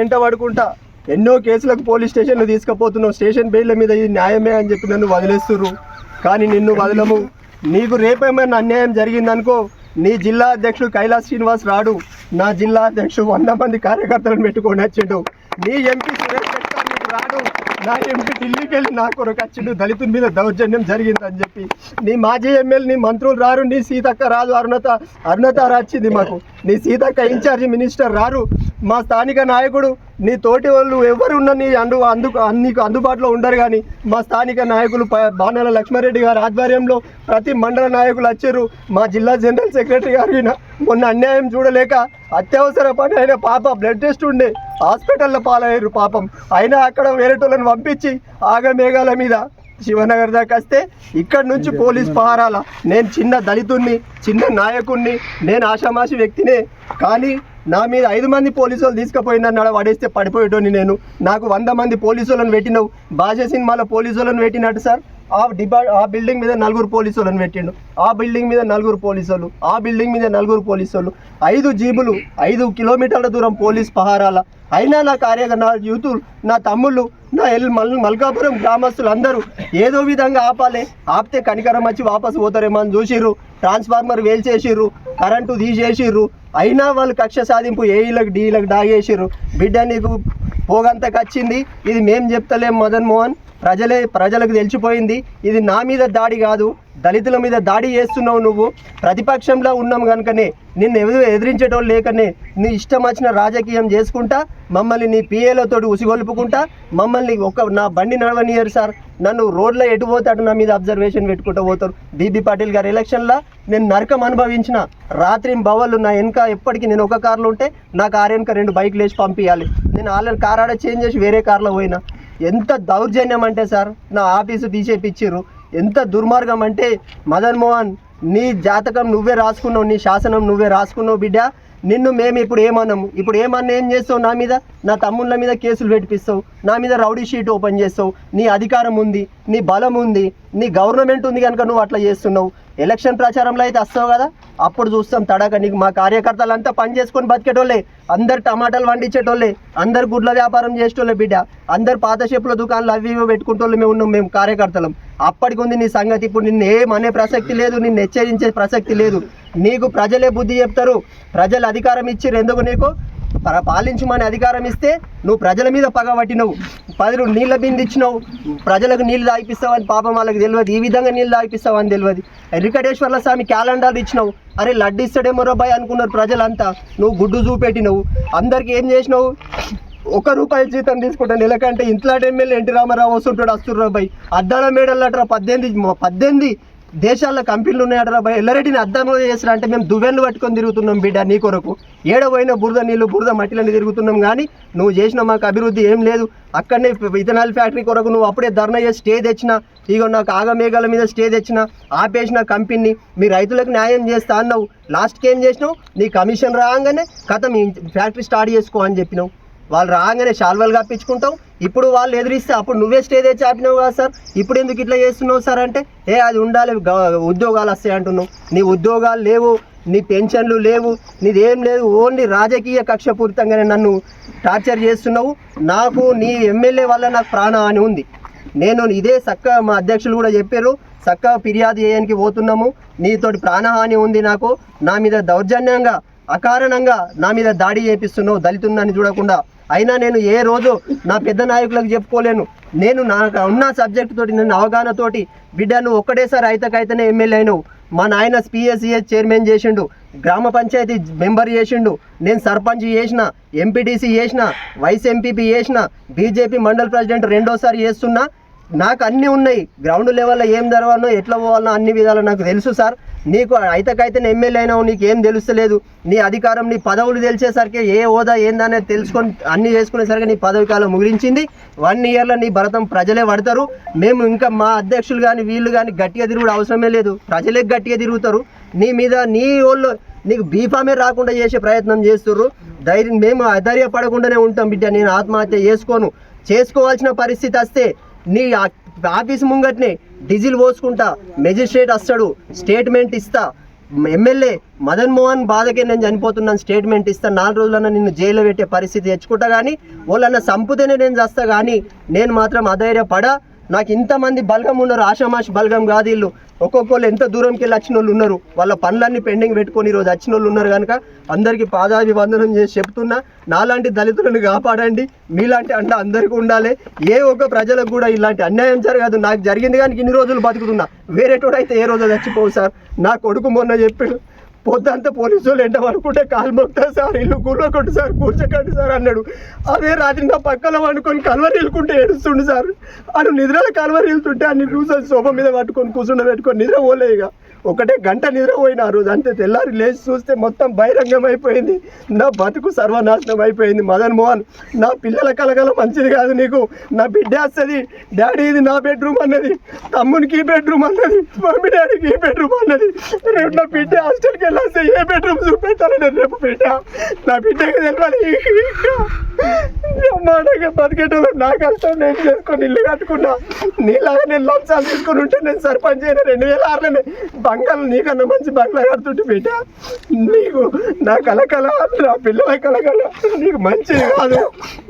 ఎంట పడుకుంటా. ఎన్నో కేసులకు పోలీస్ స్టేషన్లు తీసుకుపోతున్నావు. స్టేషన్ బెయిల్ మీద ఇది న్యాయమే అని చెప్పి నన్ను వదిలేస్తుర్రు. కానీ నిన్ను వదలము. నీకు రేపేమైనా అన్యాయం జరిగిందనుకో నీ జిల్లా అధ్యక్షుడు కైలాస్ శ్రీనివాస్ రాడు. నా జిల్లా అధ్యక్షుడు వంద మంది కార్యకర్తలను పెట్టుకొని వచ్చిండు. నీ ఎంపీ సురేష్ నీకు రాడు. నా ఎంపీ ఢిల్లీకి వెళ్ళి నా కొరకు వచ్చిండు. దళితుల మీద దౌర్జన్యం జరిగిందని చెప్పి. నీ మాజీ ఎమ్మెల్యే నీ మంత్రులు రారు. నీ సీతక్క రాదు. అరుణత అరుణత రాచింది మాకు. నీ సీతక్క ఇన్ఛార్జి మినిస్టర్ రారు మా స్థానిక నాయకుడు నీ తోటి వాళ్ళు ఎవరు ఉన్న నీ అందు అందుకు నీకు అందుబాటులో ఉండరు కానీ మా స్థానిక నాయకులు బాణాల లక్ష్మారెడ్డి గారి ఆధ్వర్యంలో ప్రతి మండల నాయకులు వచ్చారు. మా జిల్లా జనరల్ సెక్రటరీ గారు మొన్న అన్యాయం చూడలేక అత్యవసర పని అయిన పాప బ్లడ్ టెస్ట్ ఉండే హాస్పిటల్లో పాలయ్యారు పాపం. అయినా అక్కడ వేరేటోళ్ళని పంపించి ఆగమేఘాల మీద శివనగర్ దాకా వస్తే ఇక్కడ నుంచి పోలీస్ పహారాల. నేను చిన్న దళితుణ్ణి చిన్న నాయకుణ్ణి నేను ఆషామాషి వ్యక్తినే. కానీ నా మీద ఐదు మంది పోలీసులు వాళ్ళు తీసుకుపోయిన పడిపోయేటోని నేను. నాకు వంద మంది పోలీసులను పెట్టినావు. బాజా సినిమాలో పోలీసులను పెట్టినట్టు సార్. ఆ డిపా ఆ బిల్డింగ్ మీద నలుగురు పోలీసు వాళ్ళని పెట్టిండు. ఆ బిల్డింగ్ మీద నలుగురు పోలీసు వాళ్ళు ఆ బిల్డింగ్ మీద నలుగురు పోలీసు వాళ్ళు ఐదు జీబులు ఐదు కిలోమీటర్ల దూరం పోలీస్ పహారాల. అయినా నా కార్యక నా యూతులు నా తమ్ముళ్ళు నా ఎల్ మల్ మల్కాపురం గ్రామస్తులు అందరూ ఏదో విధంగా ఆపాలి. ఆపితే కనికరం వచ్చి వాపసు పోతారేమో అని చూసిర్రు. Transformer వేల్చేసిర్రు current తీసేసిర్రు. అయినా వాళ్ళు కక్ష సాధింపు ఏఈలకు డీలకు డాగేసిర్రు బిడ్డ నీకు పోగంతకు వచ్చింది. ఇది మేం చెప్తలేం మదన్ మోహన్. ప్రజలే ప్రజలకు తెలిసిపోయింది. ఇది నా మీద దాడి కాదు దళితుల మీద దాడి చేస్తున్నావు నువ్వు. ప్రతిపక్షంలో ఉన్నాం కనుకనే నిన్ను ఎదురు ఎదిరించేటోళ్ళు లేకనే నీ ఇష్టం వచ్చిన రాజకీయం చేసుకుంటా మమ్మల్ని నీ పిఏలతో ఉసిగొలుపుకుంటా మమ్మల్ని ఒక నా బండి నడవనియరు సార్. నన్ను రోడ్లో ఎటు పోతాడు నా మీద అబ్జర్వేషన్ పెట్టుకుంటూ పోతారు. బీబీ పాటిల్ గారి ఎలక్షన్లో నేను నరకం అనుభవించిన. రాత్రి బవళ్ళు నా వెనక ఎప్పటికీ నేను ఒక కార్లో ఉంటే నా కారు రెండు బైక్లు వేసి పంపించాలి నేను ఆల్రెడీ కార్ ఆడ చేంజ్ చేసి వేరే కార్లో పోయినా. ఎంత దౌర్జన్యం అంటే సార్ నా ఆఫీసు తీసేపిచ్చిర్రు. ఎంత దుర్మార్గం అంటే మదన్ మోహన్ నీ జాతకం నువ్వే రాసుకున్నావు నీ శాసనం నువ్వే రాసుకున్నావు బిడ్డ. నిన్ను మేము ఇప్పుడు ఏమన్నాము ఇప్పుడు ఏమన్నా ఏం చేస్తావు నా మీద? నా తమ్ముళ్ళ మీద కేసులు పెట్టిస్తావు నా మీద రౌడీ షీట్ ఓపెన్ చేస్తావు. నీ అధికారం ఉంది నీ బలం ఉంది నీ గవర్నమెంట్ ఉంది కనుక నువ్వు అట్లా చేస్తున్నావు. ఎలక్షన్ ప్రచారంలో అయితే వస్తావు కదా? అప్పుడు చూస్తాం తడక నీకు మా కార్యకర్తలు అంతా పని చేసుకొని బతికేటోళ్ళే. అందరు టమాటాలు వండించేటోళ్ళే. అందరు గుడ్ల వ్యాపారం చేసేటోళ్ళే బిడ్డ. అందరు పాత షేపుల దుకాణాలు అవి ఇవి పెట్టుకుంటోళ్ళు మేము ఉన్నాం మేము కార్యకర్తలం. అప్పటికి ఉంది నీ సంగతి. ఇప్పుడు నిన్ను ఏమనే ప్రసక్తి లేదు నిన్ను హెచ్చరించే ప్రసక్తి లేదు. నీకు ప్రజలే బుద్ధి చెప్తారు. ప్రజలు అధికారం ఇచ్చిర్రు ఎందుకు నీకు? పర- పాలించమని అధికారం ఇస్తే నువ్వు ప్రజల మీద పగబట్టినవు పది నీళ్ళ బింది ఇచ్చినావు. ప్రజలకు నీళ్ళు తాగిపిస్తావని పాపం వాళ్ళకి తెలియదు. ఈ విధంగా నీళ్ళు తాగిపిస్తావని తెలియదు. వెంకటేశ్వర్ల స్వామి క్యాలెండర్ ఇచ్చినావు. అరే లడ్డు ఇస్తాడేమో రూపాయి అనుకున్నారు ప్రజలంతా. నువ్వు గుడ్డు చూపెట్టినవు. అందరికి ఏం చేసినావు? ఒక రూపాయి జీతం తీసుకుంటా నెలకంటే ఇంట్లో ఎమ్మెల్యే ఎన్టీ రామారావు వస్తుంటాడు వస్తుర్రు బాయ్. అద్దాల మేడల్లట్రా పద్దెనిమిది పద్దెనిమిది దేశాల్లో కంపెనీలు ఉన్నాయట బాయ్ ఎల్లరెడ్డిని అద్దంలో చేసిన అంటే మేము దువ్వెన్లు పట్టుకొని తిరుగుతున్నాం బిడ్డ నీ కొరకు. ఏడపోయిన బురద నీళ్ళు బురద మట్టిలని తిరుగుతున్నాం కానీ నువ్వు చేసిన మాకు అభివృద్ధి ఏం లేదు. అక్కడనే ఇథనాల్ ఫ్యాక్టరీ కొరకు నువ్వు అప్పుడే ధర్నా చేసి స్టే తెచ్చిన. ఇక నాకు ఆగమేఘాల మీద స్టే తెచ్చిన. ఆపేసిన కంపెనీ మీ రైతులకు న్యాయం చేస్తా అన్నావు. లాస్ట్కి ఏం చేసినావు? నీ కమిషన్ రాగానే కథ మీ ఫ్యాక్టరీ స్టార్ట్ చేసుకో అని చెప్పినావు. వాళ్ళు రాగానే శాల్వాలు కప్పించుకుంటావు. ఇప్పుడు వాళ్ళు ఎదిరిస్తే అప్పుడు నువ్వే స్టే తెచ్చి ఆపినావు కదా సార్. ఇప్పుడు ఎందుకు ఇట్లా చేస్తున్నావు సార్ అంటే ఏ అది ఉండాలి గ- ఉద్యోగాలు వస్తాయి అంటున్నావు. నీ ఉద్యోగాలు లేవు నీ పెన్షన్లు లేవు నీదేం లేదు ఓన్లీ రాజకీయ కక్షపూరితంగానే నన్ను టార్చర్ చేస్తున్నావు. నాకు నీ ఎమ్మెల్యే వల్ల నాకు ప్రాణహాని ఉంది. నేను ఇదే చక్క మా అధ్యక్షులు కూడా చెప్పారు చక్క ఫిర్యాదు చేయడానికి పోతున్నాము. నీతోటి ప్రాణహాని ఉంది నాకు. నా మీద దౌర్జన్యంగా అకారణంగా నా మీద దాడి చేపిస్తున్నావు దళితుందని చూడకుండా. అయినా నేను ఏ రోజు నా పెద్ద నాయకులకు చెప్పుకోలేను. నేను నాకు ఉన్న సబ్జెక్ట్ తోటి నేను అవగాహనతోటి బిడ్డ నువ్వు ఒక్కటేసారి అయితకైతేనే ఎమ్మెల్యే అయినావు. మా నాయన పిఎస్సిఎస్ చైర్మన్ చేసిండు గ్రామ పంచాయతీ మెంబర్ చేసిండు నేను సర్పంచ్ చేసిన ఎంపీటీసీ చేసిన వైస్ ఎంపీపీ చేసిన బీజేపీ మండల్ ప్రెసిడెంట్ రెండోసారి చేస్తున్నా. నాకు అన్నీ ఉన్నాయి. గ్రౌండ్ లెవెల్లో ఏం జరవాలో ఎట్లా పోవాలనో అన్ని విధాలు నాకు తెలుసు సార్ నీకు అయితకైతే ఎమ్మెల్యే అయినావు నీకు ఏం తెలుస్తలేదు. నీ అధికారం నీ పదవులు తెలిసేసరికి ఏ హోదా ఏందనేది తెలుసుకొని అన్నీ చేసుకునేసరికి నీ పదవి కాలం ముగించింది వన్ ఇయర్లో నీ భరతం ప్రజలే పడతారు. మేము ఇంకా మా అధ్యక్షులు కానీ వీళ్ళు కానీ గట్టిగా తిరుగుడు అవసరమే లేదు. ప్రజలే గట్టిగా తిరుగుతారు. నీ మీద నీ వాళ్ళు నీకు బీఫామే రాకుండా చేసే ప్రయత్నం చేస్తుర్రు. ధైర్యం మేము అధైర్యపడకుండానే ఉంటాం బిడ్డ నేను ఆత్మహత్య చేసుకోను. చేసుకోవాల్సిన పరిస్థితి వస్తే నీ ఆఫీస్ ముంగట్నే డీజిల్ పోసుకుంటా మెజిస్ట్రేట్ వస్తాడు స్టేట్మెంట్ ఇస్తా. ఎమ్మెల్యే మదన్ మోహన్ బాధకే నేను చనిపోతున్నాను స్టేట్మెంట్ ఇస్తాను నాలుగు రోజులన్నా నిన్ను జైల్లో పెట్టే పరిస్థితి తెచ్చుకుంటా కానీ వాళ్ళన్న సంపుతేనే నేను చేస్తా కానీ నేను మాత్రం అధైర్యపడ. నాకు ఇంతమంది బలగం ఉన్నారు ఆషామాషి బలగం కాదు వీళ్ళు. ఒక్కొక్కరు ఎంత దూరంకి వెళ్ళి వచ్చిన వాళ్ళు ఉన్నారు. వాళ్ళ పనులన్నీ పెండింగ్ పెట్టుకొని ఈరోజు వచ్చిన వాళ్ళు ఉన్నారు కనుక అందరికీ పాదాభివందనం చేసి చెప్తున్నా నాలాంటి దళితులను కాపాడండి మీలాంటి అండ అందరికీ ఉండాలి. ఏ ఒక్క ప్రజలకు కూడా ఇలాంటి అన్యాయం జరగదు. నాకు జరిగింది కానీ ఇన్ని రోజులు బతుకుతున్నా. వేరేటోడైతే ఏ రోజు చచ్చిపోవు సార్. నా కొడుకు మొన్న చెప్పాడు పొద్దంతా పోలీసు వాళ్ళు ఎంట పడుకుంటే కాలు మొక్తా సార్ ఇల్లు కూరకొట్టు సార్ కూర్చోకండి సార్ అన్నాడు. అదే రాత్రి నా పక్కన వండుకొని కల్వరి వెళ్ళుకుంటే ఏడుస్తుండు సార్. అటు నిద్రలో కల్వరి వెళ్తుంటే అన్ని రోజులు శోభ మీద పట్టుకొని కూర్చుండ పెట్టుకొని నిద్ర పోలే ఇక. ఒకటే గంట నిద్రపోయిన ఆ రోజు అంతే తెల్లారి లేచి చూస్తే మొత్తం బహిరంగం అయిపోయింది. నా బతుకు సర్వనాశనం అయిపోయింది మదన్ మోహన్. నా పిల్లల కలగల మంచిది కాదు నీకు. నా బిడ్డ వస్తుంది డాడీ ఇది నా బెడ్రూమ్ అన్నది తమ్మునికి ఈ బెడ్రూమ్ అన్నది మమ్మీ డాడీకి ఈ బెడ్రూమ్ అన్నది. రేపు నా బిడ్డ హాస్టల్కి ఎలా ఏ బెడ్రూమ్ చూపెట్టాలి? నేను రేపు బిడ్డ నా బిడ్డకి తెలియాలి మాటగా బతికేటోళ్ళు నా కష్టం నేను చేసుకొని ఇల్లు కట్టుకున్నా. నీలాగా నేను లంచాలు తీసుకొని ఉంటే నేను సర్పంచ్ అయిన రెండు వేల ఆరులోనే బంగాలు నీకన్నా మంచి బంగ్లా కడుతుంటే బిడ్డ. నీకు నా కలకల నా పిల్లల కలకల నీకు మంచిది కాదు.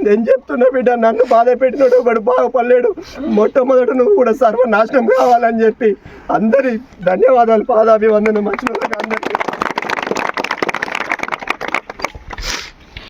నేను చెప్తున్నా బిడ్డ నన్ను బాధ పెట్టినోడు ఒకడు బాగుపడలేడు. మొట్టమొదట నువ్వు కూడా సర్వనాశనం కావాలని చెప్పి అందరి ధన్యవాదాలు పాదాభివందనం మంచి అందరికీ